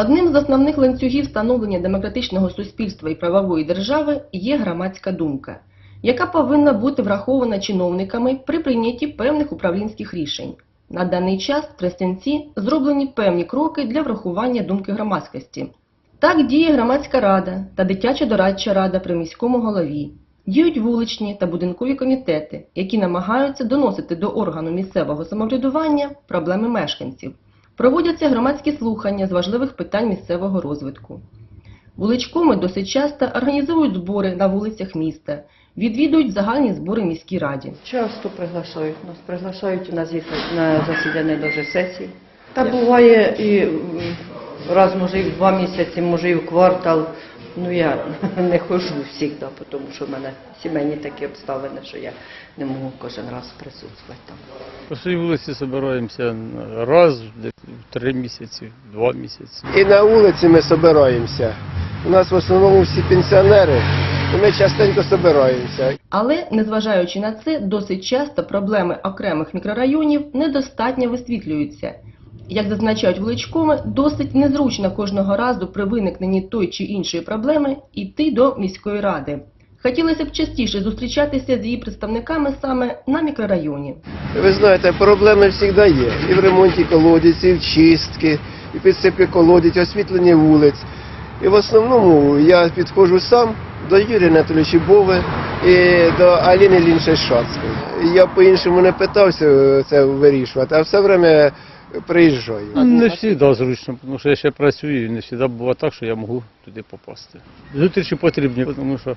Одним з основних ланцюгів становлення демократичного суспільства і правової держави є громадська думка, яка повинна бути врахована чиновниками при прийнятті певних управлінських рішень. На даний час в Тростянці зроблені певні кроки для врахування думки громадськості. Так діє громадська рада та дитяча дорадча рада при міському голові. Діють вуличні та будинкові комітети, які намагаються доносити до органу місцевого самоврядування проблеми мешканців. Проводяться громадські слухання з важливих питань місцевого розвитку. Вуличкоми досить часто організовують збори на вулицях міста, відвідують загальні збори міській раді. Часто приглашають нас, приглашають на, зі- на засідання дуже сесії. Та буває і раз, може, і в два місяці, може, і в квартал. Ну я не ходжу завжди, тому що в мене сімейні такі обставини, що я не можу кожен раз присутствувати там. По своїй вулиці збираємося раз в три місяці, два місяці. І на вулиці ми збираємося. У нас в основному всі пенсіонери, і ми частенько збираємося. Але, незважаючи на це, досить часто проблеми окремих мікрорайонів недостатньо висвітлюються. Як зазначають вуличкоми, досить незручно кожного разу при виникненні той чи іншої проблеми йти до міської ради. Хотілося б частіше зустрічатися з її представниками саме на мікрорайоні. Ви знаєте, проблеми завжди є. І в ремонті колодязів, чистки, і підсипки колодязь, освітлення вулиць. І в основному я підходжу сам до Юрія Анатолійовича Бови і до Аліни Ліншей-Шацької. Я по-іншому не питався це вирішувати, а все время приїжджаю. Не завжди зручно, тому що я ще працюю, і не завжди буває так, що я можу туди попасти. Зустрічі потрібні, тому що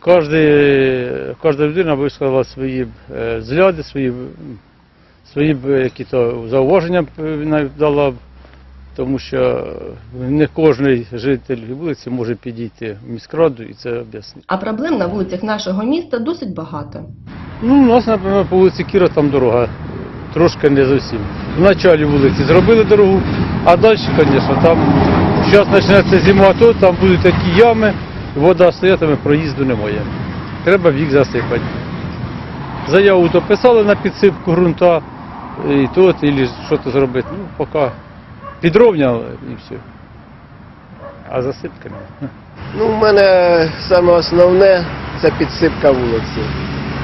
кожна, кожна людина висказала свої е, взгляди, свої, свої б, які то зауваження е, дала, б, тому що не кожен житель вулиці може підійти в міськраду і це об'яснити. А проблем на вулицях нашого міста досить багато. Ну, у нас, наприклад, по вулиці Кіра там дорога трошки не зовсім. В началі вулиці зробили дорогу, а далі, звісно, там зараз почнеться зима, то там будуть такі ями, вода стоятиме, проїзду немає. Треба в їх засипати. Заяву то писали на підсипку ґрунта, і то, і що то зробити. Ну, поки підровняли і все. А засипки немає. Ну, у мене саме основне це підсипка вулиці.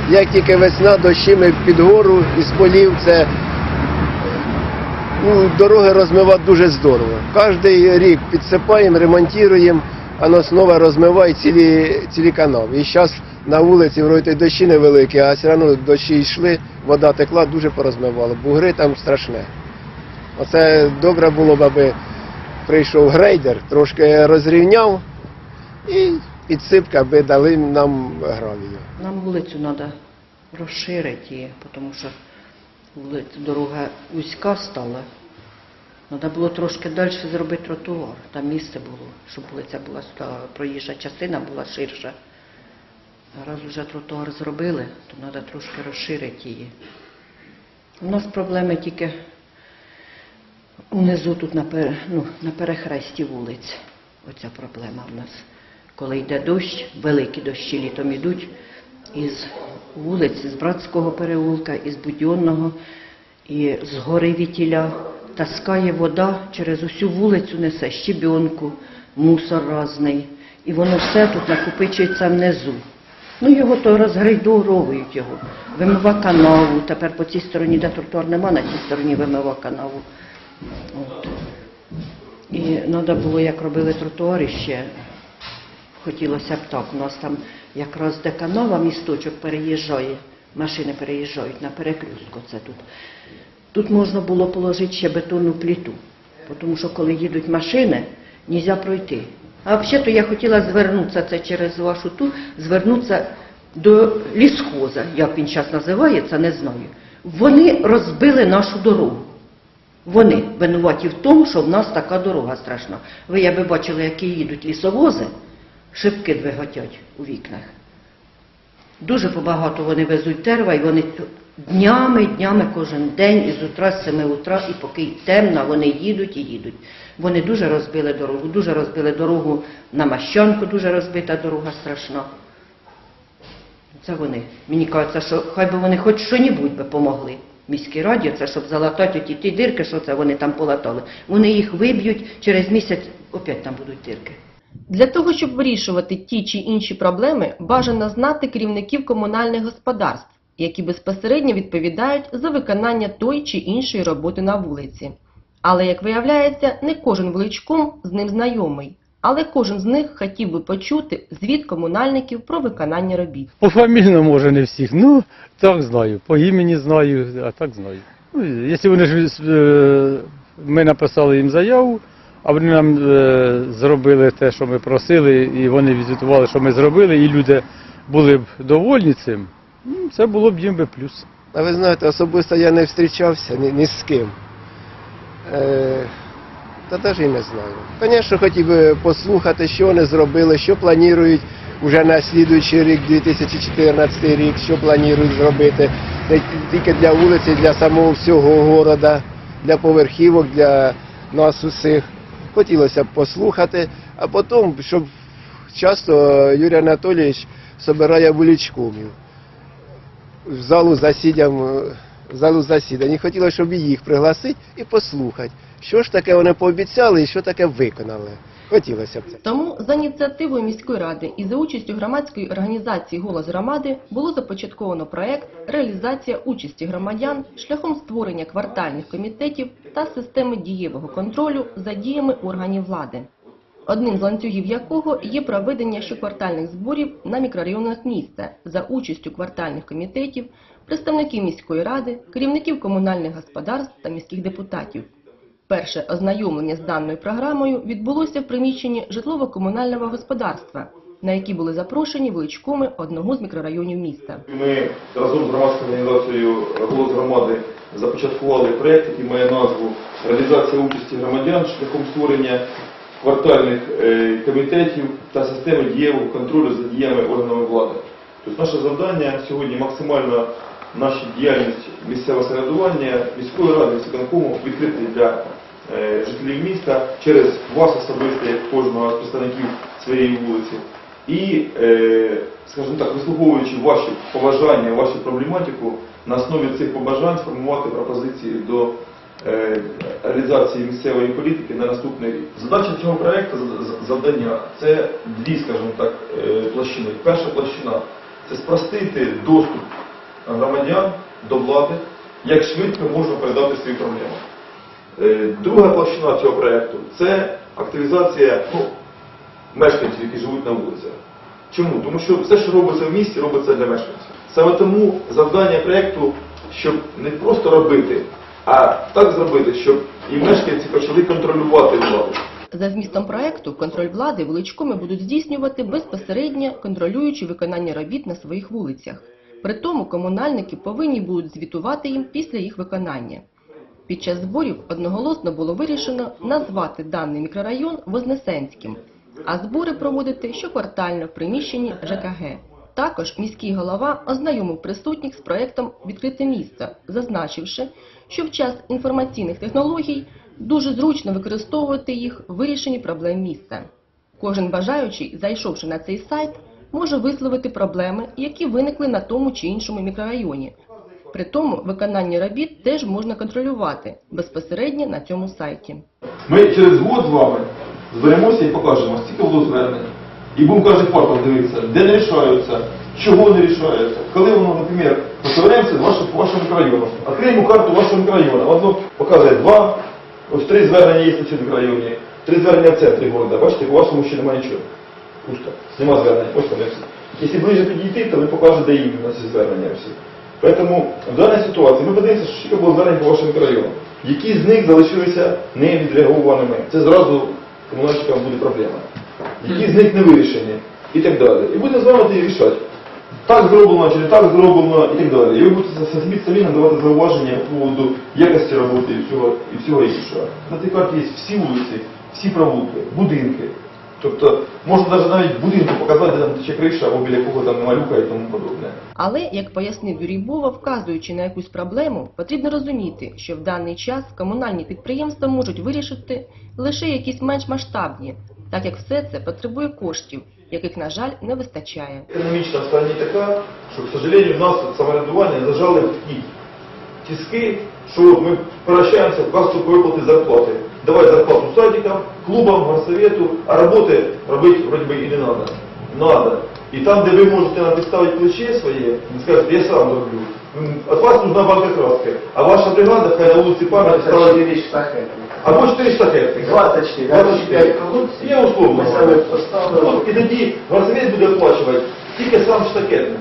Як тільки весна, дощі ми під гору із полів, це ну, дороги розмивати дуже здорово. Кожний рік підсипаємо, ремонтуємо, а воно знову розмиває цілі, цілі канави. І зараз на вулиці вроді дощі невеликі, а все одно дощі йшли, вода текла, дуже порозмивала. Бугри там страшне. Оце добре було б, аби прийшов грейдер, трошки розрівняв і підсипка, аби дали нам гравію. Нам вулицю треба розширити, її, тому що вулиця, дорога вузька стала. Треба було трошки далі зробити тротуар. Там місце було, щоб вулиця була та проїжджа частина була ширша. А раз вже тротуар зробили, то треба трошки розширити її. У нас проблеми тільки унизу тут на, ну, на перехресті вулиць. Оця проблема в нас. Коли йде дощ, великі дощі літом йдуть із вулиць, з Братського переулка, із Будьонного, і з гори Вітіля. Таскає вода через усю вулицю несе щебенку, мусор разний. І воно все тут накопичується внизу. Ну його то розгрейдуровують його. Вимива канаву. Тепер по цій стороні, де тротуар нема, на цій стороні вимива канаву. От. І треба було, як робили тротуари ще, хотілося б так. У нас там якраз де канава місточок переїжджає, машини переїжджають на перекрестку. Це тут. Тут можна було положити ще бетонну пліту, тому що коли їдуть машини, не можна пройти. А взагалі-то я хотіла звернутися це через вашу ту, звернутися до лісхоза, як він зараз називається, не знаю. Вони розбили нашу дорогу. Вони винуваті в тому, що в нас така дорога страшна. Ви я би бачили, які їдуть лісовози, шибки двиготять у вікнах. Дуже побагато вони везуть терва, і вони днями, днями кожен день, із утра, з 7 утра, і поки темно, вони їдуть і їдуть. Вони дуже розбили дорогу, дуже розбили дорогу на Мащанку, дуже розбита дорога страшна. Це вони. Мені кажеться, що хай би вони хоч що-небудь би помогли. міській раді, це щоб залатати оті ті дирки, що це вони там полатали. Вони їх виб'ють, через місяць опять там будуть дирки. Для того, щоб вирішувати ті чи інші проблеми, бажано знати керівників комунальних господарств, які безпосередньо відповідають за виконання той чи іншої роботи на вулиці. Але, як виявляється, не кожен величком з ним знайомий, але кожен з них хотів би почути звіт комунальників про виконання робіт. Пофамільно, може, не всіх. Ну, так знаю. По імені знаю, а так знаю. Ну, якщо вони ж е, ми написали їм заяву, а вони нам е, зробили те, що ми просили, і вони візитували, що ми зробили, і люди були б довольні цим, ну, це було б їм би плюс. А ви знаєте, особисто я не зустрічався ні, ні з ким. Е, та навіть і не знаю. Звісно, хотів би послухати, що вони зробили, що планують вже на слідуючий рік, 2014 рік, що планують зробити не тільки для вулиці, для самого всього города, для поверхівок, для нас усіх. Хотілося б послухати, а потім, щоб часто Юрій Анатолійович збирає вуличкомів в залу засідям, в залу засідань. І хотілося, щоб їх пригласити і послухати, що ж таке вони пообіцяли і що таке виконали. Хотілося б це. Тому за ініціативою міської ради і за участю громадської організації Голос громади було започатковано проект Реалізація участі громадян шляхом створення квартальних комітетів та системи дієвого контролю за діями органів влади. Одним з ланцюгів якого є проведення щоквартальних зборів на мікрорайонах міста за участю квартальних комітетів, представників міської ради, керівників комунальних господарств та міських депутатів. Перше ознайомлення з даною програмою відбулося в приміщенні житлово-комунального господарства, на які були запрошені величкоми одного з мікрорайонів міста. Ми разом з громадською організацією «Голос громади» започаткували проєкт, який має назву «Реалізація участі громадян шляхом створення квартальних е, комітетів та системи дієвого контролю за діями органами влади». Тобто наше завдання сьогодні максимально нашу діяльність місцевого самоврядування, міської ради, виконкому відкрити для жителів міста через вас особисто, як кожного з представників своєї вулиці. І, е, скажімо так, вислуховуючи ваші побажання, вашу проблематику, на основі цих побажань сформувати пропозиції до е, реалізації місцевої політики на наступний рік. Задача цього проєкту, завдання, це дві, скажімо так, е, площини. Перша площина це спростити доступ громадян до влади, як швидко можна передати свої проблеми. Е, Друга площина цього проєкту це активізація ну, мешканців, які живуть на вулицях. Чому? Тому що все, що робиться в місті, робиться для мешканців. Саме тому завдання проєкту, щоб не просто робити, а так зробити, щоб і мешканці почали контролювати владу. За змістом проекту контроль влади величкоми будуть здійснювати безпосередньо контролюючи виконання робіт на своїх вулицях. При тому комунальники повинні будуть звітувати їм після їх виконання. Під час зборів одноголосно було вирішено назвати даний мікрорайон Вознесенським, а збори проводити щоквартально в приміщенні ЖКГ. Також міський голова ознайомив присутніх з проектом Відкрите місто, зазначивши, що в час інформаційних технологій дуже зручно використовувати їх в вирішенні проблем міста. Кожен бажаючий, зайшовши на цей сайт, може висловити проблеми, які виникли на тому чи іншому мікрорайоні. При тому виконання робіт теж можна контролювати безпосередньо на цьому сайті. Ми через год з вами зберемося і покажемо, скільки було звернень. І будемо кожен квартал дивитися, де не рішаються, чого не рішаються. Коли воно, наприклад, до вашого, вашого мікрорайону, відкриємо карту вашого мікрорайону, воно показує два, ось три звернення є на цьому мікрорайоні, три звернення в центрі міста. Бачите, по вашому ще немає нічого. Пусто. Нема звернень. Ось всі. Якщо ближче підійти, то ви покажете, де іменно ці звернення всі. Тому в даній ситуації ми подивимося, що було звернень по вашому мікрорайону. Які з них залишилися невідреагованими. Це зразу комунальщикам буде проблема. Які з них не вирішені і так далі. І будемо з вами тоді рішати. Так зроблено чи не так зроблено і так далі. І ви будете самі самі надавати зауваження по поводу якості роботи і всього, і всього іншого. На цій карті є всі вулиці, всі провулки, будинки. Тобто можна навіть навіть будинку показати, де там тече криша або біля кого там нема люка і тому подобне. Але, як пояснив Юрій Бова, вказуючи на якусь проблему, потрібно розуміти, що в даний час комунальні підприємства можуть вирішити лише якісь менш масштабні, так як все це потребує коштів, яких, на жаль, не вистачає. Економічна стороні така, що, к сожалению, в нас самоврядування зажали в тій тиски, що ми прощаємося, у вас тут виплати зарплати. Клубам, горсовету, а роботи робити вроді би і не треба. Надо. І там, де ви можете нам підставити плече своє, ви скажете, я сам роблю. От вас нужна банка-краска, а ваша бригада хай на вулиці пам'яті ставить 24 штахети. або 4 штахетки. 24, 25 продукцій. Я условно. Ми самі поставили. І тоді горсовет буде оплачувати тільки сам штакетник,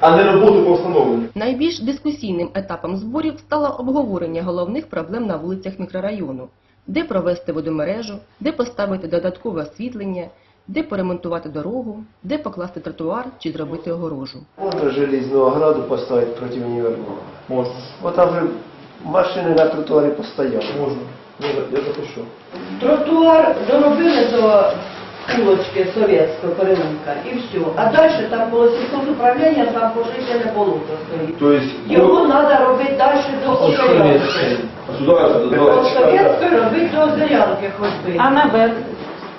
а не роботу по встановленню. Найбільш дискусійним етапом зборів стало обговорення головних проблем на вулицях мікрорайону, де провести водомережу, де поставити додаткове освітлення, де поремонтувати дорогу, де покласти тротуар чи зробити огорожу. Можна желізну граду поставити проти універмагу. Можна. От там вже машини на тротуарі постояли. Можна. Можна, я запишу. Тротуар доробили до вулочки Совєтського переулка і все. А далі там було сільхозуправління, там пожиття не було стоїть. Тобто, Його треба робити далі до Озерянки. От Совєтської робити до Озерянки хоч би. А наверх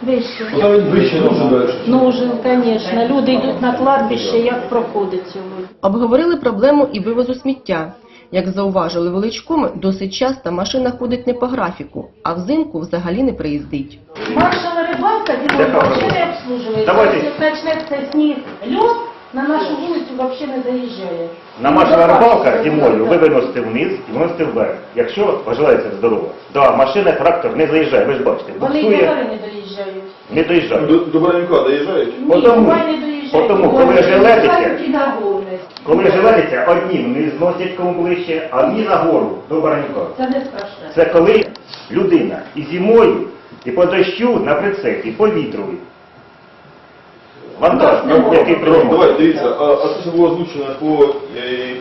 вище. Куди він вище нужен далі? Нужен, звісно. Люди йдуть на кладбище, як проходить сьогодні. Обговорили проблему і вивозу сміття. Як зауважили величкоми, досить часто машина ходить не по графіку, а взимку взагалі не приїздить. Маршала рибалка взагалі не обслужується. Якщо почнеться сніг, льод, на нашу вулицю взагалі не заїжджає. На машина рибалка зимою ви виносите вниз і виносите вверх. Якщо вважається здорово. Да, машина, трактор не заїжджає, ви ж бачите, Вони й буксує, не доїжджають. не доїжджає. До, до Баранюка доїжджають? Ні, Потому- не доїжджають. Потому, коли железиться- Коли живеться, одні не зносять кому ближче, а одні нагору до Баранюка. Це не страшне. Це коли людина і зимою, і по дощу на прицепі, по вітрові. Вантаж, Ну, який приймав. давай, дивіться, а, а це що було озвучено по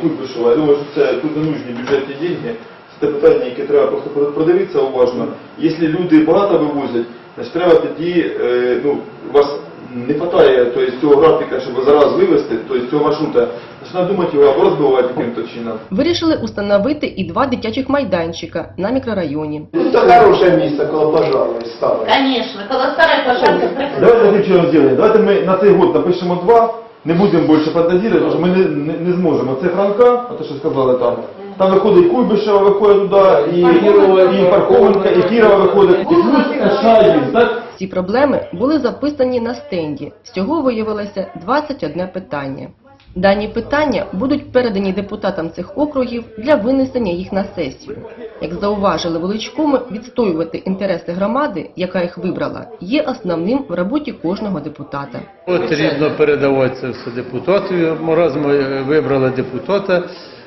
Куйбишева. Я думаю, що це тут не нужні бюджетні деньги. Це те питання, яке треба просто про- продивитися уважно. Якщо люди багато вивозять, значить треба тоді, е, ну, вас не вистачає тобто, цього графіка, щоб зараз вивезти, тобто цього маршрута, значить думати його або розбивати яким-то чином. Вирішили установити і два дитячих майданчика на мікрорайоні. Ну, це хороше місце, коло пожарної ставить. Звісно, коли старе пожарка Давайте таким чином зробимо. Давайте ми на цей год напишемо два, не будемо більше фантазірувати, тому що ми не, не, не зможемо. Це Франка, а те, що сказали там. Там виходить Куйбишева, виходить туди, і, і, і Пархоменка, і Кірова виходить, і плюс Шайбін, так? Ці проблеми були записані на стенді. Всього виявилося 21 питання. Дані питання будуть передані депутатам цих округів для винесення їх на сесію. Як зауважили величкоми, відстоювати інтереси громади, яка їх вибрала, є основним в роботі кожного депутата. Потрібно передавати це все депутатові. Ми раз ми вибрали депутата,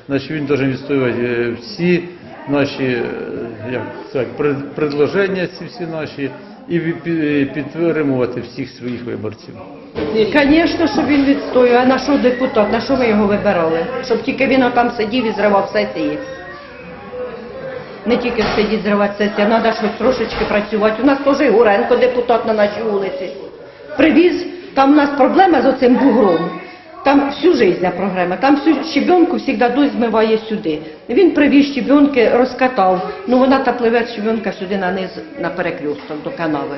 значить він має відстоювати е, всі наші е, як так, предложення, всі наші, і ві- підтримувати всіх своїх виборців. Звісно, що він відстоює. А на що депутат? На що ми його вибирали? Щоб тільки він там сидів і зривав сесії. Не тільки сидіти зривати сесії, треба щось трошечки працювати. У нас теж Гуренко депутат на нашій вулиці. Привіз, там у нас проблема з оцим бугром. Там всю життя проблема. Там всю щебенку завжди дощ змиває сюди. Він привіз щебенки, розкатав. Ну вона та пливе щебенка сюди на низ, на перекресток до канави.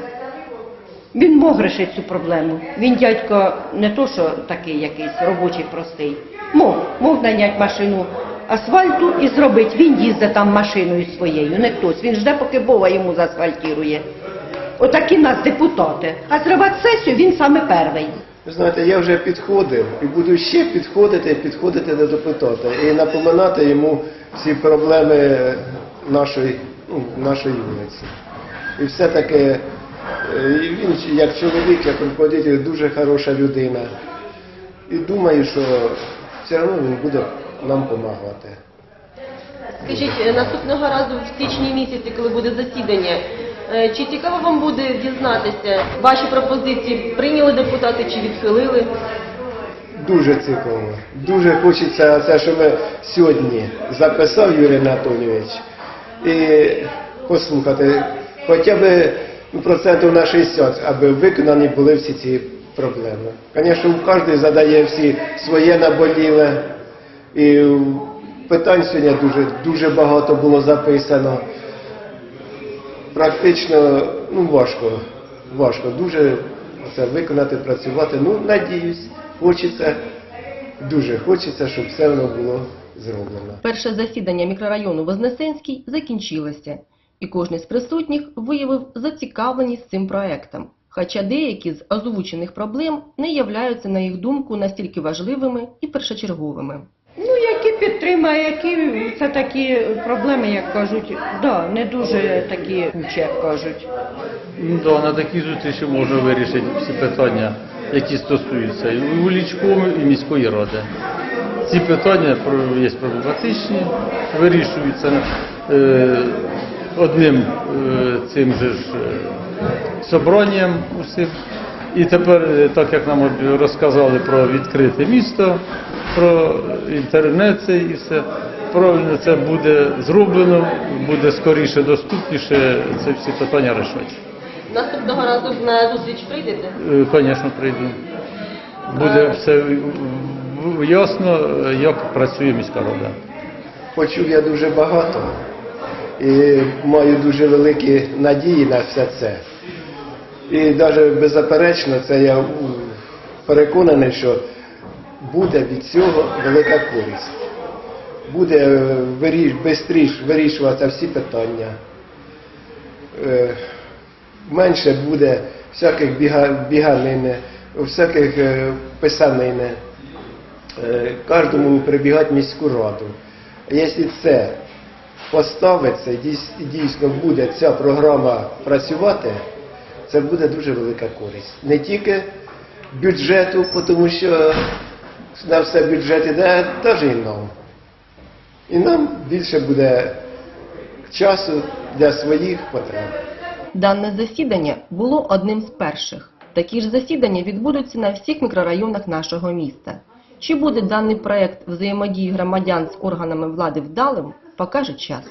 Він мог рішити цю проблему. Він дядько не то, що такий якийсь робочий простий. Мог, мог наняти машину асфальту і зробити. Він їздить там машиною своєю, не хтось. Він жде, поки Бога йому заасфальтує. Отакі нас депутати. А зривати сесію він саме перший. Ви знаєте, я вже підходив і буду ще підходити і підходити до депутата і напоминати йому всі проблеми нашої, ну, нашої вулиці. І все-таки е, він як чоловік, як руководитель, дуже хороша людина. І думаю, що все одно він буде нам допомагати. Скажіть, е, наступного разу в січні місяці, коли буде засідання, чи цікаво вам буде дізнатися, ваші пропозиції прийняли депутати чи відхилили? Дуже цікаво. Дуже хочеться це, що ми сьогодні записав Юрій Анатолійович, і послухати хоча б процентів на 60, аби виконані були всі ці проблеми. Звісно, кожен задає всі своє наболіле. І питань сьогодні дуже, дуже багато було записано. Практично ну, важко, важко дуже це виконати, працювати. Ну, надіюсь, хочеться, дуже хочеться, щоб все воно було зроблено. Перше засідання мікрорайону Вознесенський закінчилося, і кожен з присутніх виявив зацікавленість цим проектом. Хоча деякі з озвучених проблем не являються, на їх думку, настільки важливими і першочерговими. Ну, які це такі проблеми, як кажуть, да, не дуже такі як кажуть. Ну, да, на такій зустрічі можна вирішити всі питання, які стосуються і вуличкому, і міської ради. Ці питання є проблематичні, вирішуються е, одним е, цим же ж е, собранням усім. І тепер, е, так як нам розказали про відкрите місто, про інтернет це і все, правильно це буде зроблено, буде скоріше, доступніше це всі питання рішати. Наступного разу на зустріч прийдете? Звісно, прийду. Буде все в- в- ясно, як працює міська рада. Почув я дуже багато і маю дуже великі надії на все це. І навіть беззаперечно, це я переконаний, що буде від цього велика користь. Буде е, виріш, бистріш вирішуватися всі питання. Е, Менше буде всяких біга, біганин, всяких е, писанин е, кожному прибігати міську раду. Якщо це поставиться і дійсно буде ця програма працювати, це буде дуже велика користь. Не тільки бюджету, тому що на все бюджет іде теж і нам. І нам більше буде часу для своїх потреб. Дане засідання було одним з перших. Такі ж засідання відбудуться на всіх мікрорайонах нашого міста. Чи буде даний проект взаємодії громадян з органами влади вдалим, покаже час.